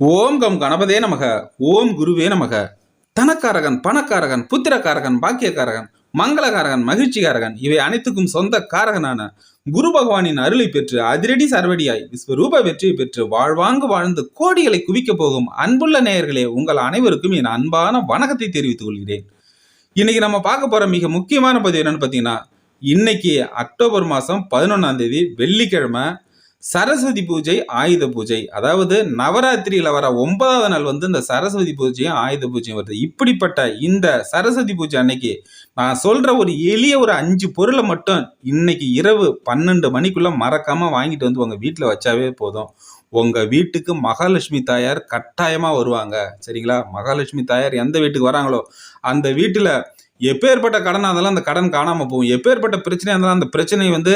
ஓம் come கணபதே நமக ஓம் குருவே நமக. தனக்காரகன் பணக்காரகன் புத்திரக்காரகன் பாக்கியக்காரகன் மங்களகாரகன் மகிழ்ச்சிகாரகன் இவை அனைத்துக்கும் சொந்த காரகனான குரு பகவானின் அருளை பெற்று அதிரடி சர்வடியாய் விஸ்வரூப வெற்றியை பெற்று வாழ்வாங்கு வாழ்ந்து கோடிகளை குவிக்கப் போகும் அன்புள்ள நேயர்களே உங்கள் அனைவருக்கும் என் அன்பான வணக்கத்தை தெரிவித்துக் கொள்கிறேன். இன்னைக்கு நம்ம பார்க்க போற மிக முக்கியமான பதிவு என்னன்னு பார்த்தீங்கன்னா இன்னைக்கு அக்டோபர் மாதம் பதினொன்றாம் தேதி வெள்ளிக்கிழமை சரஸ்வதி பூஜை ஆயுத பூஜை. அதாவது நவராத்திரியில் வர ஒன்பதாவது நாள் வந்து இந்த சரஸ்வதி பூஜையும் ஆயுத பூஜையும் வருது. இப்படிப்பட்ட இந்த சரஸ்வதி பூஜை அன்னைக்கு நான் சொல்கிற ஒரு எளிய ஒரு அஞ்சு பொருளை மட்டும் இன்னைக்கு இரவு பன்னெண்டு மணிக்குள்ளே மறக்காமல் வாங்கிட்டு வந்து உங்கள் வீட்டில் வச்சாவே போதும். உங்கள் வீட்டுக்கு மகாலட்சுமி தாயார் கட்டாயமாக வருவாங்க. சரிங்களா? மகாலட்சுமி தாயார் எந்த வீட்டுக்கு வராங்களோ அந்த வீட்டில் எப்பேற்பட்ட கடனாக இருந்தாலும் அந்த கடன் காணாமல் போகும். எப்பேற்பட்ட பிரச்சனையாக இருந்தாலும் அந்த பிரச்சனை வந்து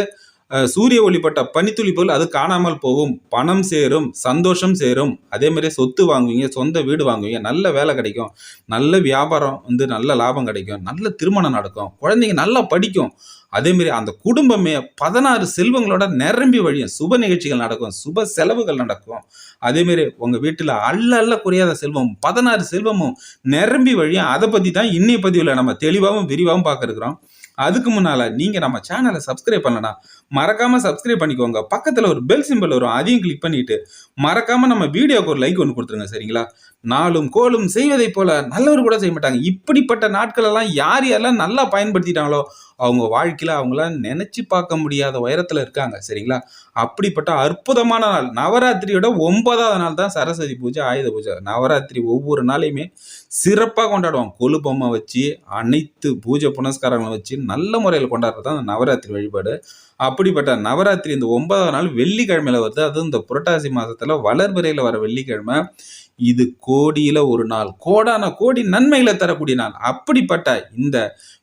சூரிய ஒளிப்பட்ட பனித்துளி போல் அது காணாமல் போகும். பணம் சேரும் சந்தோஷம் சேரும். அதே மாதிரி சொத்து வாங்குவீங்க சொந்த வீடு வாங்குவீங்க நல்ல வேலை கிடைக்கும். நல்ல வியாபாரம் வந்து நல்ல லாபம் கிடைக்கும். நல்ல திருமணம் நடக்கும். குழந்தைங்க நல்லா படிக்கும். அதேமாதிரி அந்த குடும்பமே பதினாறு செல்வங்களோட நிரம்பி வழியும் சுப நிகழ்ச்சிகள் நடக்கும் சுப செலவுகள் நடக்கும். அதேமாரி உங்கள் வீட்டில் அள்ள அல்ல அல்ல குறையாத செல்வம் பதினாறு செல்வமும் நிரம்பி வழியும். அதை பற்றி தான் இன்னைய பதிவில் நம்ம தெளிவாகவும் விரிவாகவும் பார்க்க இருக்கிறோம் அதுக்கு முன்னால் நீங்கள் நம்ம சேனலை சப்ஸ்கிரைப் பண்ணலனா மறக்காமல் சப்ஸ்கிரைப் பண்ணிக்கோங்க. பக்கத்தில் ஒரு பெல் சிம்பிள் வரும் அதையும் கிளிக் பண்ணிட்டு மறக்காமல் நம்ம வீடியோக்கு ஒரு லைக் ஒன்று கொடுத்துருங்க சரிங்களா? நாளும் கோலும் செய்வதை போல நல்லவர் கூட செய்ய மாட்டாங்க. இப்படிப்பட்ட நாட்களெல்லாம் யார் யாரெல்லாம் நல்லா பயன்படுத்திட்டாங்களோ அவங்க வாழ்க்கையில் அவங்களாம் நினச்சி பார்க்க முடியாத உயரத்தில் இருக்காங்க சரிங்களா? அப்படிப்பட்ட அற்புதமான நாள். நவராத்திரியோட ஒன்பதாவது நாள் தான் சரஸ்வதி பூஜை ஆயுத பூஜை. நவராத்திரி ஒவ்வொரு நாளையுமே சிறப்பாக கொண்டாடுவாங்க கொலு பொம்மை வச்சு அனைத்து பூஜை புனஸ்காரங்களை வச்சு நல்ல முறையில் கொண்டாடுறது தான் அந்த நவராத்திரி வழிபாடு. அப்படிப்பட்ட நவராத்திரி இந்த ஒன்பதாவது நாள் வெள்ளிக்கிழமையில் வருது. அதுவும் இந்த புரட்டாசி மாதத்தில் வளர்பிறையில் வர வெள்ளிக்கிழமை. இது கோடியில ஒரு நாள் கோடான கோடி நன்மைகளை தரக்கூடிய நாள். அப்படிப்பட்ட இந்த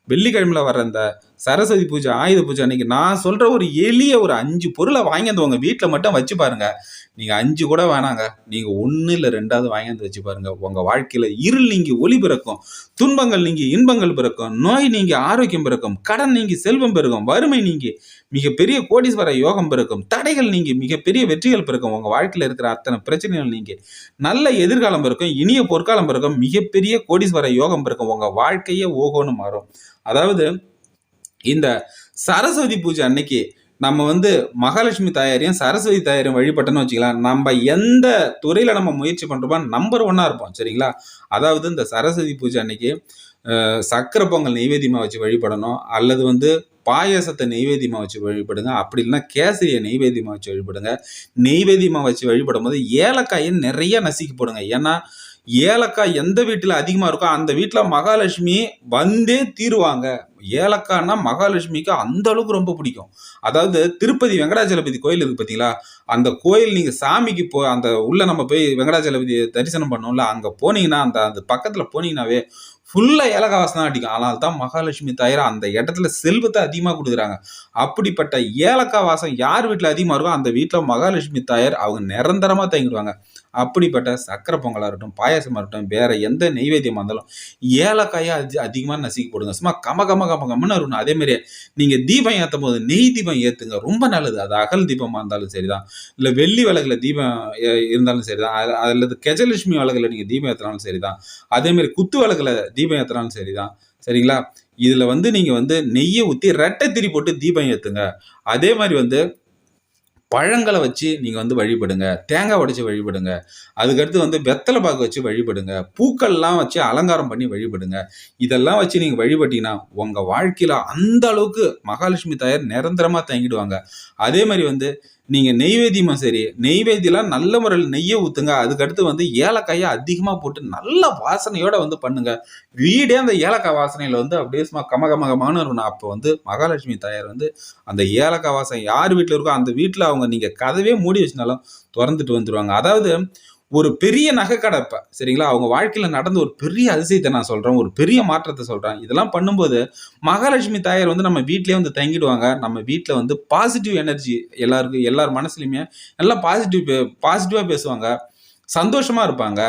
வெள்ளிக்கிழமையில வர்ற இந்த சரஸ்வதி பூஜை ஆயுத பூஜை அன்னைக்கு நான் சொல்ற ஒரு எளிய ஒரு அஞ்சு பொருளை வாங்கிட்டு உங்க வீட்டில் மட்டும் வச்சு பாருங்க. நீங்க அஞ்சு கூட வேணாங்க. நீங்க ஒன்று இல்லை ரெண்டாவது வாங்கிட்டு வச்சு பாருங்க. உங்க வாழ்க்கையில இருள் நீங்கி ஒளி பிறக்கும் துன்பங்கள் நீங்கி இன்பங்கள் பிறக்கும் நோய் நீங்கி ஆரோக்கியம் பிறக்கும் கடன் நீங்கி செல்வம் பிறக்கும் வறுமை நீங்கி மிகப்பெரிய கோடீஸ்வர யோகம் பிறக்கும். தடைகள் நீங்கி மிகப்பெரிய வெற்றிகள் பிறக்கும். உங்க வாழ்க்கையில் இருக்கிற அத்தனை பிரச்சனைகள் நீங்க நல்ல எதிர்காலம் பிறக்கும் இனிய பொற்காலம் பிறக்கும் மிகப்பெரிய கோடீஸ்வர யோகம் பிறக்கும். உங்க வாழ்க்கையே ஓகோன்னு மாறும். அதாவது இந்த சரஸ்வதி பூஜை அன்னைக்கு நம்ம வந்து மகாலட்சுமி தாயாரையும் சரஸ்வதி தாயாரையும் வழிபட்டோன்னு வச்சுக்கலாம். நம்ம எந்த துறையில் நம்ம முயற்சி பண்ணுறோமோ நம்பர் ஒன்னாக இருப்போம். சரிங்களா? அதாவது இந்த சரஸ்வதி பூஜை அன்னைக்கு சக்கரை பொங்கல் நைவேத்தியமாக வச்சு வழிபடணும். அல்லது வந்து பாயசத்தை நெய்வேதியமாக வச்சு வழிபடுங்க. அப்படி இல்லைன்னா கேசரியை நெய்வேதியமாக வச்சு வழிபடுங்க. நெய்வேதியமாக வச்சு வழிபடும் போது ஏலக்காயை நிறைய நசுக்கி போடுங்க. ஏன்னா ஏலக்காய் எந்த வீட்டில் அதிகமாக இருக்கோ அந்த வீட்டில் மகாலட்சுமி வந்தே தீருவாங்க. ஏலக்காய்னா மகாலட்சுமிக்கு அந்த அளவுக்கு ரொம்ப பிடிக்கும். அதாவது திருப்பதி வெங்கடாச்சலபதி கோயில் இருக்கு பார்த்தீங்களா அந்த கோயில் நீங்கள் சாமிக்கு போ அந்த உள்ள நம்ம போய் வெங்கடாச்சலபதி தரிசனம் பண்ணோம்ல அங்கே போனீங்கன்னா அந்த அந்த பக்கத்தில் போனீங்கன்னாவே ஃபுல்லாக ஏலக்காய் வாசனை அடிக்கும். ஆனால் தான் மகாலட்சுமி தயாரா அந்த இடத்துல செல்வத்தை அதிகமாக கொடுக்குறாங்க. அப்படிப்பட்ட ஏலக்காய் வாசம் யார் வீட்டில் அதிகமாக இருக்கோ அந்த வீட்டில் மகாலட்சுமி தாயார் அவங்க நிரந்தரமாக தங்கிடுவாங்க அப்படிப்பட்ட சக்கரை பொங்கலாக இருக்கட்டும் பாயாசமாக இருக்கட்டும் வேறு எந்த நெய்வேத்தியமாக இருந்தாலும் ஏலக்காயை அதி அதிகமாக நசுக்கி போடுங்க. சும்மா கம கம கம கமன்னு இருக்கணும் அதே மாதிரியே நீங்கள் தீபம் ஏற்றும் போது நெய் தீபம் ஏற்றுங்க ரொம்ப நல்லது. அது அகல் தீபமாக இருந்தாலும் சரிதான். இல்லை வெள்ளி விளக்குல தீபம் ஏ- இருந்தாலும் சரிதான். அல்லது கெஜலட்சுமி விளக்குல நீங்கள் தீபம் ஏற்றினாலும் சரிதான். அதே மாதிரி குத்து விளக்குல தீபம் ஏற்றினாலும் சரிதான். சரிங்களா? இதில் வந்து நீங்கள் வந்து நெய்யை ஊற்றி ரெட்டை திரி போட்டு தீபம் ஏற்றுங்க அதே மாதிரி வந்து பழங்களை வச்சு நீங்கள் வந்து வழிபடுங்க. தேங்காய் உடைச்சி வழிபடுங்க. அதுக்கடுத்து வந்து வெத்தலை பாக்கு வச்சு வழிபடுங்க. பூக்கள்லாம் வச்சு அலங்காரம் பண்ணி வழிபடுங்க. இதெல்லாம் வச்சு நீங்கள் வழிபட்டீங்கன்னா உங்கள் வாழ்க்கையில் அந்த அளவுக்கு மகாலட்சுமி தாயார் நிரந்தரமாக தங்கிடுவாங்க அதே மாதிரி வந்து நீங்கள் நெய்வேதியமாக சரி நெய்வேத்தியெல்லாம் நல்ல முறையில் நெய்யை ஊற்றுங்க அதுக்கடுத்து வந்து ஏலக்காயை அதிகமாக போட்டு நல்ல வாசனையோட வந்து பண்ணுங்க. வீடே அந்த ஏலக்காய் வாசனையில் வந்து அப்படியே சும்மா கம இருக்கணும் அப்போ வந்து மகாலட்சுமி தாயார் வந்து அந்த ஏலக்காய் வாசனை யார் வீட்டில் இருக்கோ அந்த வீட்டில் அவங்க நீங்கள் கதவே மூடி வச்சினாலும் திறந்துட்டு வந்துடுவாங்க அதாவது ஒரு பெரிய நகைக்கடை இப்போ சரிங்களா? அவங்க வாழ்க்கையில் நடந்த ஒரு பெரிய அதிசயத்தை நான் சொல்கிறேன் ஒரு பெரிய மாற்றத்தை சொல்கிறேன் இதெல்லாம் பண்ணும்போது மகாலட்சுமி தாயார் வந்து நம்ம வீட்டிலே வந்து தங்கிடுவாங்க. நம்ம வீட்டில் வந்து பாசிட்டிவ் எனர்ஜி எல்லாருக்கும் எல்லார் மனசுலையுமே நல்லா பாசிட்டிவ் பாசிட்டிவாக பேசுவாங்க. சந்தோஷமாக இருப்பாங்க.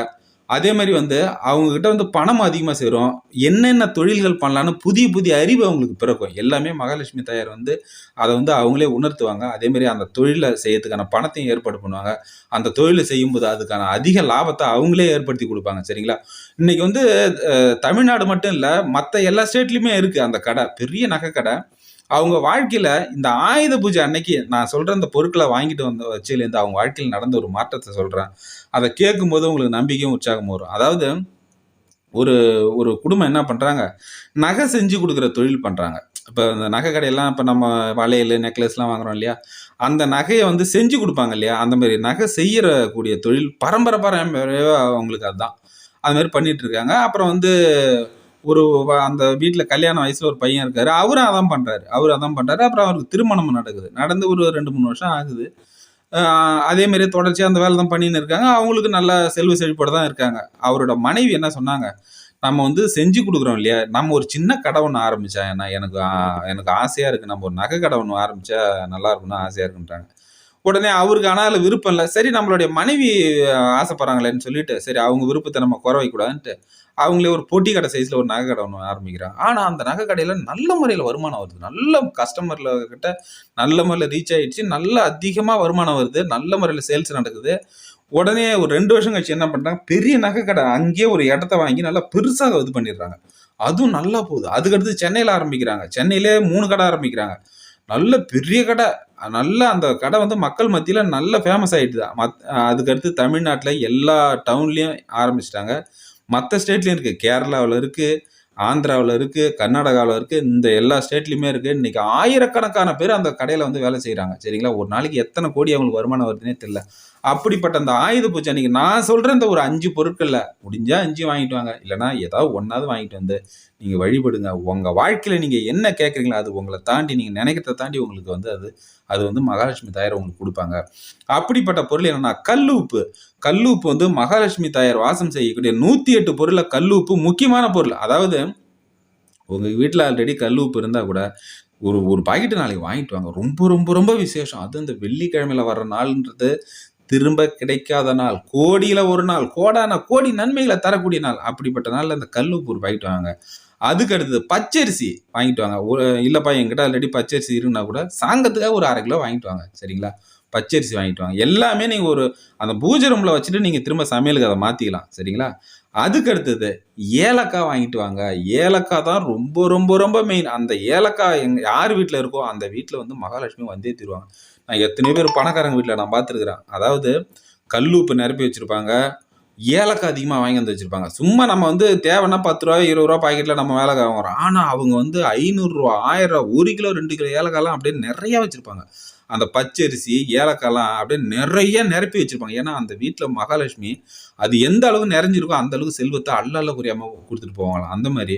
அதே மாதிரி வந்து அவங்கக்கிட்ட வந்து பணம் அதிகமாக சேரும். என்னென்ன தொழில்கள் பண்ணலான்னு புதிய புதிய அறிவு அவங்களுக்கு பிறக்கும். எல்லாமே மகாலட்சுமி தாயார் வந்து அதை வந்து அவங்களே உணர்த்துவாங்க. அதே மாதிரி அந்த தொழிலை செய்யறதுக்கான பணத்தையும் ஏற்பாடு பண்ணுவாங்க. அந்த தொழிலை செய்யும்போது அதுக்கான அதிக லாபத்தை அவங்களே ஏற்படுத்தி கொடுப்பாங்க. சரிங்களா? இன்னைக்கு வந்து தமிழ்நாடு மட்டும் இல்லை மற்ற எல்லா ஸ்டேட்லேயுமே இருக்குது அந்த கடை. பெரிய நகை கடை அவங்க வாழ்க்கையில் இந்த ஆயுத பூஜை அன்னைக்கு நான் சொல்கிற இந்த பொருட்களை வாங்கிட்டு வந்த வச்சுலேருந்து அவங்க வாழ்க்கையில் நடந்த ஒரு மாற்றத்தை சொல்கிறேன் அதை கேட்கும்போது உங்களுக்கு நம்பிக்கையும் உற்சாகமும் வரும். அதாவது ஒரு ஒரு குடும்பம் என்ன பண்ணுறாங்க நகை செஞ்சு கொடுக்குற தொழில் பண்ணுறாங்க இப்போ இந்த நகை கடையெல்லாம் இப்போ நம்ம வளையல் நெக்லஸ்லாம் வாங்குறோம் இல்லையா? அந்த நகையை வந்து செஞ்சு கொடுப்பாங்க இல்லையா? அந்த மாதிரி நகை செய்யறக்கூடிய தொழில் பரம்பரை பரம்பரையாக அவங்களுக்கு அதுதான் அது மாதிரி பண்ணிகிட்ருக்காங்க இருக்காங்க. அப்புறம் வந்து ஒரு வ- அந்த வீட்டில் கல்யாண வயசில் ஒரு பையன் இருக்காரு. அவரும் அதான் பண்ணுறாரு அவர் அதான் பண்ணுறாரு அப்புறம் அவருக்கு திருமணம் நடக்குது. நடந்து ஒரு ரெண்டு மூணு வருஷம் ஆகுது. அதே மாதிரி தொடர்ச்சியாக அந்த வேலை தான் பண்ணின்னு இருக்காங்க. அவங்களுக்கு நல்ல செல்வ செழிப்போடு தான் இருக்காங்க. அவரோட மனைவி என்ன சொன்னாங்க? நம்ம வந்து செஞ்சு கொடுக்குறோம் இல்லையா? நம்ம ஒரு சின்ன கடை ஒன்று ஆரம்பித்தா ஏன்னா எனக்கு எனக்கு ஆசையாக இருக்குது நம்ம ஒரு நகை கடை ஒன்று ஆரம்பித்தா நல்லா இருக்கும்னு ஆசையாக இருக்குன்றாங்க. உடனே அவருக்கு ஆனால் அதில் விருப்பம் இல்லை. சரி நம்மளுடைய மனைவி ஆசைப்படுறாங்களேன்னு சொல்லிட்டு சரி அவங்க விருப்பத்தை நம்ம குறை வைக்கக்கூடாதுன்ட்டு அவங்களே ஒரு போட்டி கடை சைஸில் ஒரு நகை கடை ஒன்று ஆரம்பிக்கிறான் ஆனால் அந்த நகை கடையில் நல்ல முறையில் வருமானம் வருது. நல்ல கஸ்டமர்ல கிட்ட நல்ல முறையில் ரீச் ஆகிடுச்சு நல்ல அதிகமாக வருமானம் வருது. நல்ல முறையில் சேல்ஸ் நடக்குது. உடனே ஒரு ரெண்டு வருஷம் கழிச்சு என்ன பண்ணுறாங்க பெரிய நகை கடை அங்கேயே ஒரு இடத்த வாங்கி நல்லா பெருசாக இது பண்ணிடுறாங்க. அதுவும் நல்லா போகுது. அதுக்கடுத்து சென்னையில் ஆரம்பிக்கிறாங்க. சென்னையிலே மூணு கடை ஆரம்பிக்கிறாங்க. நல்ல பெரிய கடை. நல்ல அந்த கடை வந்து மக்கள் மத்தியில் நல்ல ஃபேமஸ் ஆகிட்டு தான் மத் அதுக்கடுத்து தமிழ்நாட்டில் எல்லா டவுன்லேயும் ஆரம்பிச்சிட்டாங்க. மற்ற ஸ்டேட்லேயும் இருக்குது கேரளாவில் இருக்குது ஆந்திராவில் இருக்குது கர்நாடகாவில் இருக்குது இந்த எல்லா ஸ்டேட்லேயுமே இருக்குது இன்றைக்கி ஆயிரக்கணக்கான பேர் அந்த கடையில் வந்து வேலை செய்கிறாங்க சரிங்களா? ஒரு நாளைக்கு எத்தனை கோடி அவங்களுக்கு வருமானம் வருதுன்னே தெரியல. அப்படிப்பட்ட அந்த ஆயுத பூஜை அன்றைக்கி நான் சொல்கிற இந்த ஒரு அஞ்சு பொருட்களில் முடிஞ்சால் அஞ்சு வாங்கிட்டு வாங்க. இல்லைனா ஏதாவது ஒன்றாவது வாங்கிட்டு வந்து நீங்கள் வழிபடுங்க. உங்கள் வாழ்க்கையில் நீங்கள் என்ன கேட்குறீங்களோ அது உங்களை தாண்டி நீங்கள் நினைக்கிறத தாண்டி உங்களுக்கு வந்து அது அது வந்து மகாலட்சுமி தாயார் உங்களுக்கு கொடுப்பாங்க. அப்படிப்பட்ட பொருள் என்னன்னா கல்லூப்பு. கல்லூப்பு வந்து மகாலட்சுமி தாயார் வாசம் செய்யக்கூடிய நூற்றி எட்டு பொருளில் கல்லூப்பு முக்கியமான பொருள். அதாவது உங்கள் வீட்டில் ஆல்ரெடி கல்லூப்பு இருந்தால் கூட ஒரு ஒரு பாக்கெட்டு நாளைக்கு வாங்கிட்டு வாங்க. ரொம்ப ரொம்ப ரொம்ப விசேஷம். அது இந்த வெள்ளிக்கிழமையில வர்ற நாள்ன்றது திரும்ப கிடைக்காத நாள் கோடியில் ஒரு நாள் கோடான கோடி நன்மைகளை தரக்கூடிய நாள் அப்படிப்பட்ட நாளில் அந்த கல் உப்பு பாக்கெட் வாங்க. அதுக்கு அடுத்தது பச்சரிசி வாங்கிட்டு வாங்க. ஒரு இல்லைப்பா என்கிட்ட ஆல்ரெடி பச்சரிசி இருக்குன்னா கூட சாங்கத்துக்காக ஒரு அரை கிலோ வாங்கிட்டு வாங்க சரிங்களா? பச்சரிசி வாங்கிட்டு வாங்க. எல்லாமே நீங்கள் ஒரு அந்த பூஜை ரூமில் வச்சுட்டு நீங்கள் திரும்ப சமையலுக்கு அதை மாற்றிக்கலாம் சரிங்களா? அதுக்கு அடுத்தது ஏலக்காய் வாங்கிட்டு வாங்க. ஏலக்காய் தான் ரொம்ப ரொம்ப ரொம்ப மெயின் அந்த ஏலக்காய் எங்க யார் வீட்டில் இருக்கோ அந்த வீட்டில் வந்து மகாலட்சுமி வந்தே தருவாங்க. நான் எத்தனை பேர் பணக்காரங்க வீட்டில் நான் பார்த்துருக்குறேன். அதாவது கல் உப்பு நிரப்பி வச்சுருப்பாங்க. ஏலக்காய் அதிகமாக வாங்கி வந்து வச்சுருப்பாங்க. சும்மா நம்ம வந்து தேவைன்னா பத்து ரூபா இருபது ரூபா பாக்கெட்டில் நம்ம ஏலக்காய் வாங்குறோம் ஆனால் அவங்க வந்து ஐநூறுரூவா ஆயிரம் ஒரு கிலோ ரெண்டு கிலோ ஏலக்காய்லாம் அப்படியே நிறையா வச்சுருப்பாங்க. அந்த பச்சரிசி ஏலக்காய்லாம் அப்படியே நிறைய நிரப்பி வச்சுருப்பாங்க. ஏன்னா அந்த வீட்டில் மகாலட்சுமி அது எந்த அளவு நிறைஞ்சிருக்கோ அந்த அளவுக்கு செல்வத்தை அல்ல அல்ல குறையாமல் கொடுத்துட்டு போவாங்களாம். அந்த மாதிரி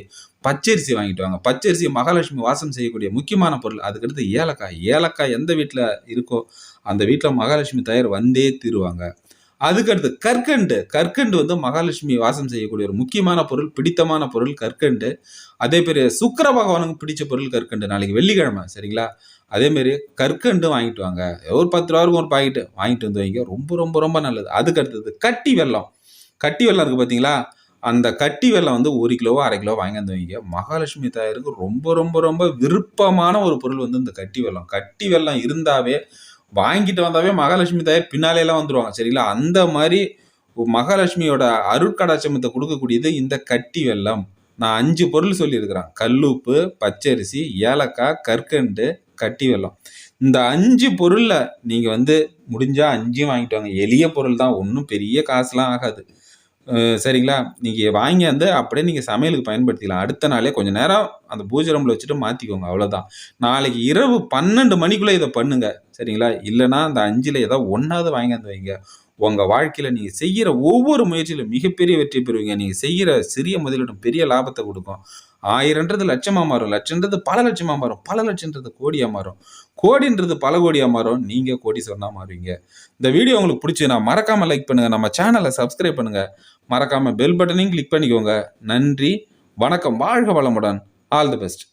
பச்சரிசி வாங்கிட்டு வாங்க. பச்சரிசி மகாலட்சுமி வாசம் செய்யக்கூடிய முக்கியமான பொருள். அதுக்கடுத்து ஏலக்காய். ஏலக்காய் எந்த வீட்டில் இருக்கோ அந்த வீட்டில் மகாலட்சுமி தயார் வந்தே தீருவாங்க. அதுக்கடுத்து கற்கண்டு. கற்கண்டு வந்து மகாலட்சுமி வாசம் செய்யக்கூடிய ஒரு முக்கியமான பொருள் பிடித்தமான பொருள் கற்கண்டு. அதே பெரிய சுக்கர பகவானுக்கு பிடிச்ச பொருள் கற்கண்டு. நாளைக்கு வெள்ளிக்கிழமை சரிங்களா? அதே மாதிரி கற்கண்டு வாங்கிட்டு வாங்க. ஒரு பத்து ரூபா இருக்கும் ஒரு பாக்கெட்டு. வாங்கிட்டு வந்து வைங்க. ரொம்ப ரொம்ப ரொம்ப நல்லது. அதுக்கு அடுத்தது கட்டி வெல்லம். கட்டி வெள்ளம் இருக்குது பார்த்தீங்களா அந்த கட்டி வெள்ளம் வந்து ஒரு கிலோவோ அரை கிலோ வாங்கி வந்து வைங்க. மகாலட்சுமி தாயருக்கு ரொம்ப ரொம்ப ரொம்ப விருப்பமான ஒரு பொருள் வந்து இந்த கட்டி வெல்லம். கட்டி வெல்லம் இருந்தாவே வாங்கிட்டு வந்தாவே மகாலட்சுமி தாயார் பின்னாலேலாம் வந்துடுவாங்க சரிங்களா? அந்த மாதிரி மகாலட்சுமியோட அருட்கடாட்சமத்தை கொடுக்கக்கூடியது இந்த கட்டி வெல்லம். நான் அஞ்சு பொருள் சொல்லியிருக்கிறேன். கல்லுப்பு பச்சரிசி ஏலக்காய் கற்கண்டு கட்டி வெல்லம். இந்த அஞ்சு பொருளில் நீங்கள் வந்து முடிஞ்சால் அஞ்சையும் வாங்கிட்டு வாங்க. எளிய பொருள் தான். ஒன்றும் பெரிய காசுலாம் ஆகாது. சரிங்களா? நீங்கள் வாங்கி வந்து அப்படியே நீங்கள் சமையலுக்கு பயன்படுத்திக்கலாம். அடுத்த நாளே கொஞ்சம் நேரம் அந்த பூஜை ரூமில் வச்சுட்டு மாற்றிக்கோங்க அவ்வளோதான் நாளைக்கு இரவு பன்னெண்டு மணிக்குள்ளே இதை பண்ணுங்க சரிங்களா? இல்லைன்னா அந்த அஞ்சில் ஏதோ ஒன்றாவது வாங்கி வந்து வைங்க. உங்கள் வாழ்க்கையில் நீங்கள் செய்கிற ஒவ்வொரு முயற்சியிலும் மிகப்பெரிய வெற்றி பெறுவீங்க. நீங்கள் செய்கிற சிறிய முதலீடும் பெரிய லாபத்தை கொடுக்கும். ஆயிரன்றது லட்சமாக மாறும். லட்சன்றது பல லட்சமாக மாறும். பல லட்சன்றது கோடியாக மாறும். கோடின்றது பல கோடியாக மாறும். நீங்கள் கோடி சொன்னால் மாறுவீங்க. இந்த வீடியோ உங்களுக்கு பிடிச்சதுன்னா மறக்காமல் லைக் பண்ணுங்கள் நம்ம சேனலை சப்ஸ்கிரைப் பண்ணுங்கள் மறக்காமல் பெல் பட்டனையும் கிளிக் பண்ணிக்கோங்க. நன்றி வணக்கம் வாழ்க வளமுடன். All the best